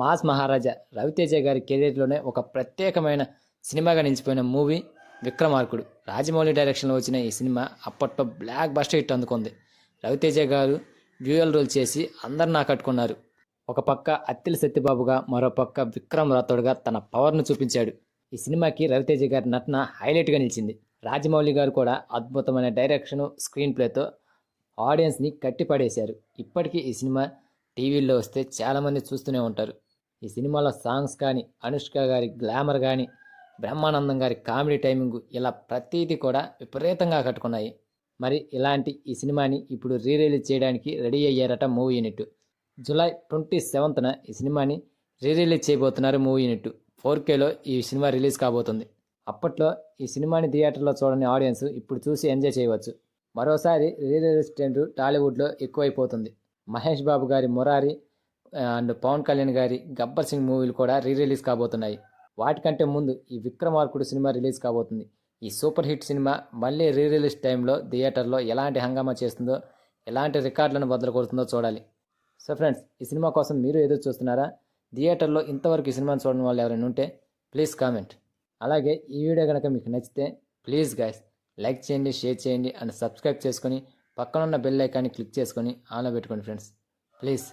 Mass మహారాజా రవితేజ గారి కెరీర్లోనే ఒక ప్రత్యేకమైన సినిమాగా నిలిచిపోయిన మూవీ విక్రమార్కుడు. రాజమౌళి డైరెక్షన్లో వచ్చిన ఈ సినిమా అప్పట్లో బ్లాక్ బస్టర్ హిట్ అందుకుంది. రవితేజ గారు డ్యూయల్ రోల్ చేసి అందరిని ఆకట్టుకున్నారు. ఒక పక్క అత్తిల సత్యబాబుగా మరో పక్క విక్రమ్ రాథోడ్గా తన పవర్ను చూపించాడు. ఈ సినిమాకి రవితేజ గారి నటన హైలైట్గా నిలిచింది. రాజమౌళి గారు కూడా అద్భుతమైన డైరెక్షన్ స్క్రీన్ ప్లేతో ఆడియన్స్ని కట్టిపడేశారు. ఇప్పటికీ ఈ సినిమా టీవీల్లో వస్తే చాలామంది చూస్తూనే ఉంటారు. ఈ సినిమాలో సాంగ్స్ కానీ అనుష్క గారి గ్లామర్ కానీ బ్రహ్మానందం గారి కామెడీ టైమింగ్ ఇలా ప్రతీది కూడా విపరీతంగా కట్టుకున్నాయి. మరి ఇలాంటి ఈ సినిమాని ఇప్పుడు రీ రిలీజ్ చేయడానికి రెడీ అయ్యారట మూవీ యూనిట్. జూలై ట్వంటీ సెవెంత్న ఈ సినిమాని రీ రిలీజ్ చేయబోతున్నారు మూవీ యూనిట్. ఫోర్ కేలో ఈ సినిమా రిలీజ్ కాబోతుంది. అప్పట్లో ఈ సినిమాని థియేటర్లో చూడని ఆడియన్స్ ఇప్పుడు చూసి ఎంజాయ్ చేయవచ్చు. మరోసారి రీ రిలీజ్ ట్రెండ్ టాలీవుడ్లో ఎక్కువైపోతుంది. మహేష్ బాబు గారి మురారి అండ్ పవన్ కళ్యాణ్ గారి గబ్బర్ సింగ్ మూవీలు కూడా రీ రిలీజ్ కాబోతున్నాయి. వాటికంటే ముందు ఈ విక్రమార్కుడు సినిమా రిలీజ్ కాబోతుంది. ఈ సూపర్ హిట్ సినిమా మళ్ళీ రీ రిలీజ్ టైంలో థియేటర్లో ఎలాంటి హంగామా చేస్తుందో ఎలాంటి రికార్డులను బదులు కొడుతుందో చూడాలి. సో ఫ్రెండ్స్ ఈ సినిమా కోసం మీరు ఎదురు చూస్తున్నారా? థియేటర్లో ఇంతవరకు ఈ సినిమాను చూడని వాళ్ళు ఎవరైనా ఉంటే ప్లీజ్ కామెంట్ అలాగే ఈ వీడియో కనుక మీకు నచ్చితే ప్లీజ్ గైస్ లైక్ చేయండి షేర్ చేయండి అండ్ సబ్స్క్రైబ్ చేసుకొని పక్కనున్న బెల్ ఐకాన్ని క్లిక్ చేసుకొని ఆన్లో పెట్టుకోండి ఫ్రెండ్స్ ప్లీజ్